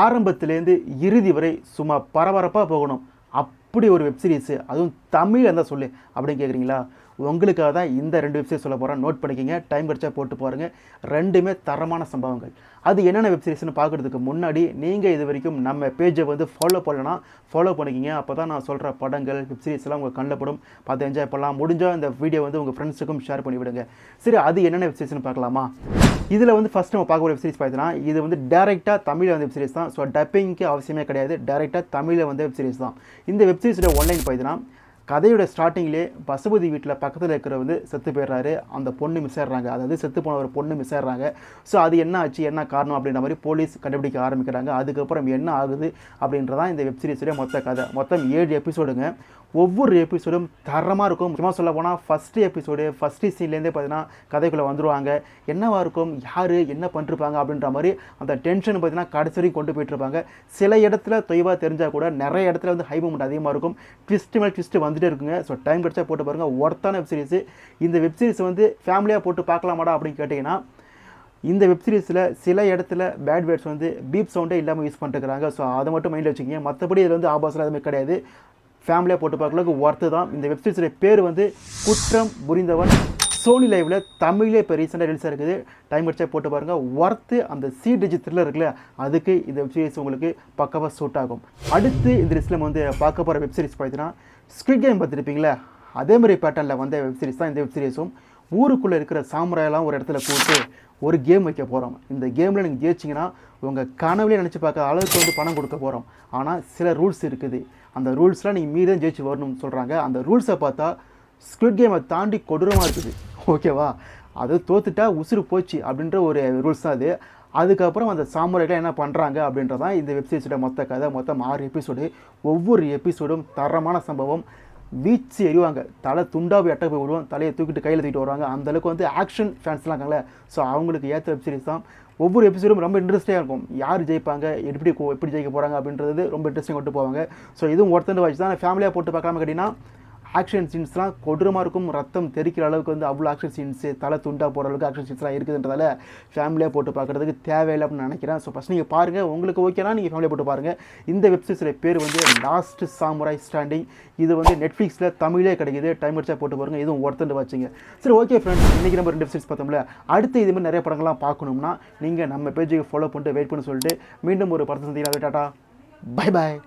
ஆரம்பத்திலேருந்து இறுதி வரை சும்மா பரபரப்பாக போகணும். அப்படி ஒரு வெப்சீரிஸு அதுவும் தமிழ் இருந்தால் சொல்லு. அப்படின்னு கேட்குறீங்களா உங்களுக்காக தான் இந்த ரெண்டு வெப்சைட் சொல்ல போகிறேன் நோட் பண்ணிக்கங்க. டைம் கிடச்சா போட்டு பாருங்கள் ரெண்டுமே தரமான சம்பவங்கள். அது என்னென்ன வெப்சீரிஸ்னு பார்க்குறதுக்கு முன்னாடி நீங்கள் இது வரைக்கும் நம்ம பேஜை வந்து ஃபாலோ பண்ணலன்னா ஃபாலோ பண்ணிக்கிங்க. அப்போ தான் நான் சொல்கிற படங்கள் வெப்சீரிஸ்லாம் உங்கள் கண்ணில் படும். பார்த்து என்ஜாய் பண்ணலாம். முடிஞ்சால் இந்த வீடியோ வந்து உங்கள் ஃப்ரெண்ட்ஸுக்கும் ஷேர் பண்ணி விடுங்க. சரி அது என்னென்ன வெப்சைட்ஸ்னு பார்க்கலாமா? இதில் வந்து ஃபஸ்ட் நம்ம பார்க்க வெப் சீரிஸ் பார்த்தீங்கன்னா இது வந்து டேரெக்டாக தமிழில் வந்து வெப்சீரிஸ் தான். ஸோ டப்பிங்க்கு அவசியமே கிடையாது. டேரெக்டாக தமிழில் வந்து வெப்சீரிஸ் தான். இந்த வெப்சீரிஸோட ஒன்லைன் பார்த்தீங்கன்னா கதையோட ஸ்டார்டிங்லேயே பசுபதி வீட்டில் பக்கத்தில் இருக்கிற வந்து செத்து போயிடுறாரு. அந்த பொண்ணு மிஸ் ஆயிடுறாங்க. அதாவது செத்து போன ஒரு பொண்ணு மிஸ் ஆயிடுறாங்க. ஸோ அது என்ன ஆச்சு என்ன காரணம் அப்படின்ற மாதிரி போலீஸ் கண்டுபிடிக்க ஆரம்பிக்கிறாங்க. அதுக்கப்புறம் என்ன ஆகுது அப்படின்றதான் இந்த வெப்சீரிஸுடைய மொத்த கதை. மொத்தம் ஏழு எபிசோடுங்க ஒவ்வொரு எபிசோடும் தரமாக இருக்கும். முக்கியமாக சொல்ல போனால் ஃபஸ்ட்டு எபிசோடு ஃபஸ்ட்டு சீன்லேருந்தே பார்த்தீங்கன்னா கதைக்குள்ளே வந்துருவாங்க. என்னவாக இருக்கும் யார் என்ன பண்ணிருப்பாங்க அப்படின்ற மாதிரி அந்த டென்ஷன் பார்த்தீங்கன்னா கடைசி வரைக்கும் கொண்டு போயிட்டுருப்பாங்க சில இடத்துல தொய்வாக தெரிஞ்சால் கூட நிறைய இடத்துல வந்து ஹை மூமெண்ட் அதிகமாக இருக்கும். ட்விஸ்ட்டு மேலே ட்விஸ்ட்டு வந்துட்டே இருக்குங்க. ஸோ டைம் கிடச்சா போட்டு பாருங்கள் ஒர்த்தான வெப்சீரிஸ் இந்த வெப் சீரிஸ் வந்து ஃபேமிலியாக போட்டு பார்க்கலாமாடா அப்படின்னு கேட்டிங்கன்னா இந்த வெப் சீரிஸில் சில இடத்துல பேட் வேர்ட்ஸ் வந்து பீப் சவுண்டே இல்லாமல் யூஸ் பண்ணிட்டுருக்காங்க ஸோ அதை மட்டும் மைண்டில் வச்சுக்கிங்க. மற்றபடி இதில் வந்து ஆபாசம் எதுவுமே கிடையாது. ஃபேமிலியாக போட்டு பார்க்கறதுக்கு ஒர்த்து தான். இந்த வெப் பேர் வந்து குற்றம் புரிந்தவன். சோனி லைவில் தமிழே இப்போ ரீசெண்டாக ரிலீஸ் இருக்குது. டைம் வச்சா போட்டு பாருங்கள் ஒர்த்து அந்த சி டிஜிட் த்ரில்லர் இருக்குல்ல அதுக்கு இந்த வெப் சீரிஸ் உங்களுக்கு பக்கவாக சூட் ஆகும். அடுத்து இந்த லிஸ்ட்டில் வந்து பார்க்க போகிற வெப் சீரிஸ் பார்த்தீங்கன்னா ஸ்குவிட் கேம் பார்த்துருப்பீங்களா? அதே மாதிரி பேட்டர்னில் வந்த வெப் சீரிஸ் தான் இந்த வெப் சீரிஸும் ஊருக்குள்ளே இருக்கிற சாமுராயெல்லாம் ஒரு இடத்துல கூப்பிட்டு ஒரு கேம் வைக்க போகிறோம் இந்த கேமில் நீங்கள் ஜெயிச்சிங்கன்னா உங்கள் கனவுலேயே நினச்சி பார்க்க அளவுக்கு வந்து பணம் கொடுக்க போகிறோம் ஆனால் சில ரூல்ஸ் இருக்குது. அந்த ரூல்ஸ்லாம் நீங்கள் மீதம் ஜெயிச்சு வரணும்னு சொல்கிறாங்க அந்த ரூல்ஸை பார்த்தா ஸ்குவிட் கேமை தாண்டி கொடூரமாக இருக்குது. ஓகேவா? அது தோத்துட்டா உசுறு போச்சு அப்படின்ற ஒரு ரூல்ஸ் தான் அது. அதுக்கப்புறம் அந்த சாமுரைகள் என்ன பண்ணுறாங்க அப்படின்றதான் இந்த வெப்சீரிஸோட மொத்த கதை. மொத்தம் ஆறு எபிசோடு ஒவ்வொரு எபிசோடும் தரமான சம்பவம். வீச்சு எறிவாங்க. தலை துண்டாவை எட்ட போய் விடுவோம் தலையை தூக்கிட்டு கையில் தூக்கிட்டு வருவாங்க. அந்த அளவுக்கு வந்து ஆக்ஷன் ஃபேன்ஸ்லாம் இருக்காங்களே. ஸோ அவங்களுக்கு ஏற்ற வெப்சீரிஸ் தான். ஒவ்வொரு எபிசோடும் ரொம்ப இன்ட்ரெஸ்டிங்காக இருக்கும். யார் ஜெயிப்பாங்க? எப்படி எப்படி ஜெயிக்க போகிறாங்க அப்படின்றது ரொம்ப இன்ட்ரெஸ்டிங் கொண்டு போவாங்க. ஸோ இதுவும் ஒருத்தர் வாட்ச் தான். ஃபேமிலியாக போட்டு பார்க்காம கேட்டிங்கன்னா ஆக்ஷன் சீன்ஸ்லாம் கொடூரமாக இருக்கும். ரத்தம் தெரிக்கிற அளவுக்கு வந்து அவ்வளோ ஆக்ஷன் சீன்ஸு தலை துண்டா போகிற அளவுக்கு ஆக்ஷன் சீன்ஸ்லாம் இருக்குதுன்றதால ஃபேமிலியாக போட்டு பார்க்குறதுக்கு தேவையில்லை அப்படின்னு நினைக்கிறேன். ஸோ ஃபஸ்ட் நீங்கள் பாருங்கள் உங்களுக்கு ஓகேனா நீங்கள் ஃபேமிலியாக போட்டு பாருங்கள் இந்த வெப்சீரிஸோட பேர் வந்து லாஸ்ட் சாமுராய் ஸ்டாண்டிங் இது வந்து நெட்ஃப்ளிக்ஸில் தமிழே கிடைக்குது. டைம் அடிச்சா போட்டு பாருங்கள் இதுவும் ஒருத்தண்டு வச்சுங்க. சரி ஓகே ஃப்ரெண்ட்ஸ் இன்றைக்கி நம்ம ரெண்டு வெப்சீரிஸ் பார்த்தோம்ல. அடுத்து இது மாதிரி நிறைய படங்கள்லாம் பார்க்கணும்னா நீங்கள் நம்ம பேஜுக்கு ஃபாலோ பண்ணிட்டு வெயிட் பண்ண சொல்லிட்டு மீண்டும் ஒரு படத்தை சந்திக்கலாம். Tata bye bye